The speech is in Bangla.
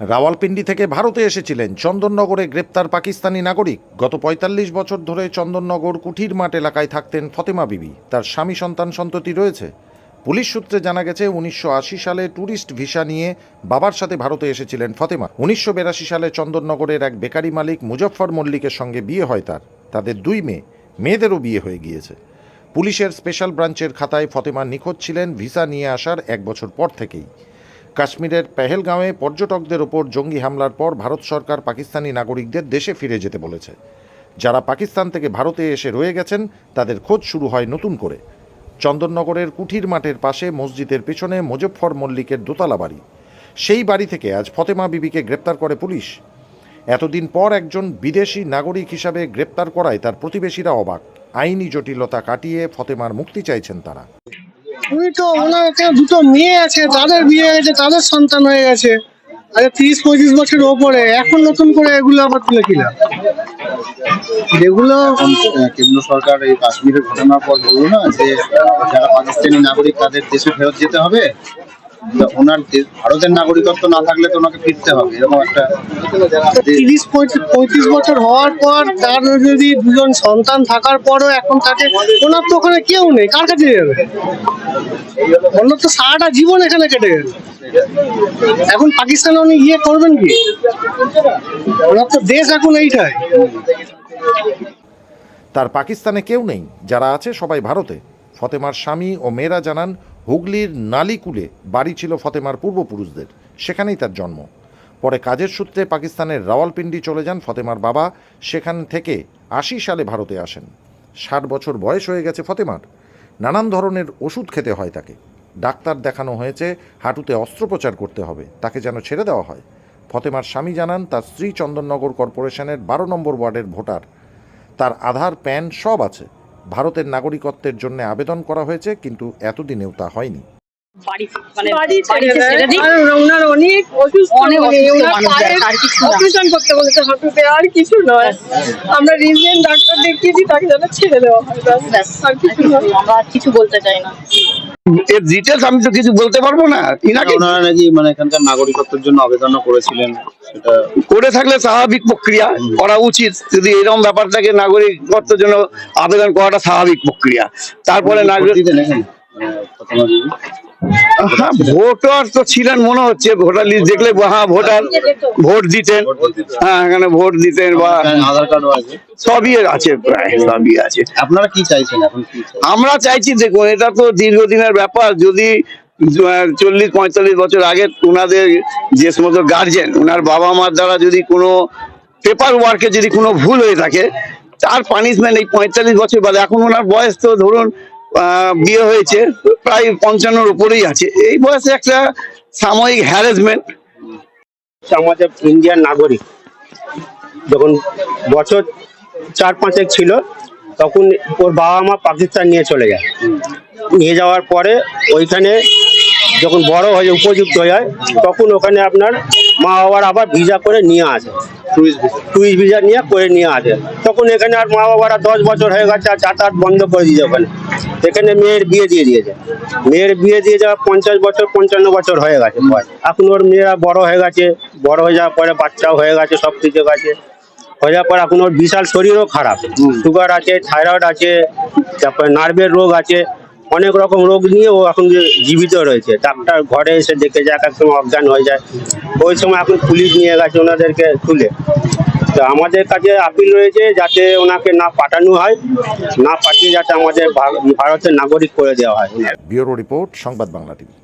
রাওয়ালপিন্ডি থেকে ভারতে এসেছিলেন চন্দননগরে গ্রেপ্তার পাকিস্তানি নাগরিক। গত পঁয়তাল্লিশ বছর ধরে চন্দননগর কুঠির মাঠ এলাকায় থাকতেন ফতেমা বিবি। তার স্বামী সন্তান সন্ততি রয়েছে। পুলিশ সূত্রে জানা গেছে, উনিশশো আশি সালে ট্যুরিস্ট ভিসা নিয়ে বাবার সাথে ভারতে এসেছিলেন ফতেমা। উনিশশো সালে চন্দননগরের এক বেকারি মালিক মুজফ্ফর মল্লিকের সঙ্গে বিয়ে হয় তার। তাদের দুই মেয়ে, মেয়েদেরও বিয়ে হয়ে গিয়েছে। পুলিশের স্পেশাল ব্রাঞ্চের খাতায় ফতেমা নিখোঁজ ছিলেন ভিসা নিয়ে আসার এক বছর পর থেকেই। কাশ্মীরের পেহেলগাঁওয়ে পর্যটকদের ওপর জঙ্গি হামলার পর ভারত সরকার পাকিস্তানি নাগরিকদের দেশে ফিরে যেতে বলেছে। যারা পাকিস্তান থেকে ভারতে এসে রয়ে গেছেন, তাদের খোঁজ শুরু হয় নতুন করে। চন্দননগরের কুঠির মাঠের পাশে মসজিদের পেছনে মুজফ্ফর মল্লিকের দোতলা বাড়ি। সেই বাড়ি থেকে আজ ফতেমা বিবিকে গ্রেপ্তার করে পুলিশ। এতদিন পর একজন বিদেশি নাগরিক হিসাবে গ্রেপ্তার করায় তার প্রতিবেশীরা অবাক। আইনি জটিলতা কাটিয়ে ফতেমার মুক্তি চাইছেন তারা। ওই তো ওনার দুটো মেয়ে আছে তাদের বিয়ে হয়েছে, তাদের সন্তান হয়ে গেছে। আরে তিরিশ পঁয়ত্রিশ বছর ওপরে, এখন নতুন করে এগুলো আবার তুলে কিনা যেগুলো কেন্দ্র সরকার এই কাশ্মীরের ঘটনার পর বলল না যে, যারা পাকিস্তানি নাগরিক, তাদের দেশে ফেরত যেতে হবে। ওনার ভারতের নাগরিকত্ব না থাকলে তো ওনাকে ফিরতে হবে এরকম একটা তিরিশ পঁয়ত্রিশ বছর হওয়ার পর তার যদি দুজন সন্তান থাকার পরও এখন তাকে ওনার তো ওখানে কেউ নেই কার কাছে যাবে? ওনার তো সারাটা জীবন এখানে কেটে গেল এখন পাকিস্তানে উনি গিয়ে করবেন কি? ওনার তো দেশ এখন এইটাই। তার পাকিস্তানে কেউ নেই যারা আছে সবাই ভারতে। ফতেমার স্বামী ও মেয়েরা জানান হুগলির নালিকুলে বাড়ি ছিল ফতেমার পূর্বপুরুষদের। সেখানেই তার জন্ম। পরে কাজের সূত্রে পাকিস্তানের রাওয়ালপিন্ডি চলে যান ফতেমার বাবা। সেখান থেকে আশি সালে ভারতে আসেন। ষাট বছর বয়স হয়ে গেছে ফতেমার। নানান ধরনের ওষুধ খেতে হয় তাকে। ডাক্তার দেখানো হয়েছে, হাঁটুতে অস্ত্রোপচার করতে হবে, তাকে যেন ছেড়ে দেওয়া হয়। ফতেমার স্বামী জানান, তার স্ত্রী চন্দননগর কর্পোরেশনের বারো নম্বর ওয়ার্ডের ভোটার। তার আধার, প্যান সব আছে। ভারতের নাগরিকত্বের জন্য আবেদন করা হয়েছে কিন্তু এতদিনেও তা হয়নি। আমরা ডাক্তার দেখিয়েছি তাকে যেন ছেড়ে দেওয়া হয় আর কিছু আমরা কিছু বলতে চাই না। এর ডিটেলস আমি তো কিছু বলতে পারব না। ইনাকে ওনারা নাকি মানে এখানকার নাগরিকত্বের জন্য আবেদনও করেছিলেন। করে থাকলে স্বাভাবিক প্রক্রিয়া করা উচিত। যদি এরকম ব্যাপারটাকে নাগরিকত্বের জন্য আবেদন করাটা স্বাভাবিক প্রক্রিয়া। তারপরে নাগরিক মানে? হ্যাঁ ভোটার তো ছিলেন মনে হচ্ছে ভোটার লিস্ট দেখলে হ্যাঁ ভোটার ভোট দিতেন। হ্যাঁ এখানে ভোট দিতেন বা আধার কার্ডও আছে। সবই আছে প্রায় সবই আছে। আপনারা কি চাইছেন এখন আমরা চাইছি দেখুন এটা তো দীর্ঘদিনের ব্যাপার। যদি চল্লিশ, পঁয়তাল্লিশ বছর আগে ওনাদের যে সমস্ত গার্জেন ওনার বাবা মার দ্বারা যদি কোনো পেপার ওয়ার্কে যদি কোনো ভুল হয়ে থাকে, তার পানিশমেন্ট এই পঁয়তাল্লিশ বছর বাদে। এখন ওনার বয়স তো ধরুন বিয়ে হয়েছে, প্রায় পঞ্চান্নর উপরেই আছে। এই বয়সে একটা সাময়িক হ্যারাসমেন্ট আমাদের ইন্ডিয়ান নাগরিক, যখন বছর চার পাঁচেক ছিল, তখন ওর বাবা মা পাকিস্তান নিয়ে চলে যায়। নিয়ে যাওয়ার পরে ওইখানে যখন বড় হয়ে উপযুক্ত হয়ে যায় তখন ওখানে আপনার মা বাবার আবার ভিসা করে নিয়ে আসে। টুরিস্ট ভিসা নিয়ে করে নিয়ে আসে। তখন এখানে আর মা বাবারা দশ বছর হয়ে গেছে আর যাতায়াত বন্ধ করে দিয়েছে ওখানে। এখানে মেয়ের বিয়ে দিয়ে দিয়েছে। মেয়ের বিয়ে দিয়ে যাওয়া পঞ্চাশ বছর পঞ্চান্ন বছর হয়ে গেছে। এখন ওর মেয়েরা বড় হয়ে গেছে। বড় হয়ে যাওয়ার পরে বাচ্চাও হয়ে গেছে সব কিছু গেছে। হয়ে যাওয়ার পর এখন ওর বিশাল শরীরও খারাপ। সুগার আছে থাইরয়েড আছে তারপরে নার্ভের রোগ আছে। অনেক রকম রোগ নিয়ে ও এখন জীবিত রয়েছে। ডাক্তার ঘরে এসে দেখে যায়, এক সময় অজ্ঞান হয়ে যায়। ওই সময় এখন পুলিশ নিয়ে গেছে ওনাদেরকে তুলে তো আমাদের কাছে আপিল রয়েছে যাতে ওনাকে না পাঠানো হয়, না পাঠিয়ে যাতে আমাদের ভারতের নাগরিক করে দেওয়া হয়। ব্যুরো রিপোর্ট, সংবাদ বাংলা টিভি।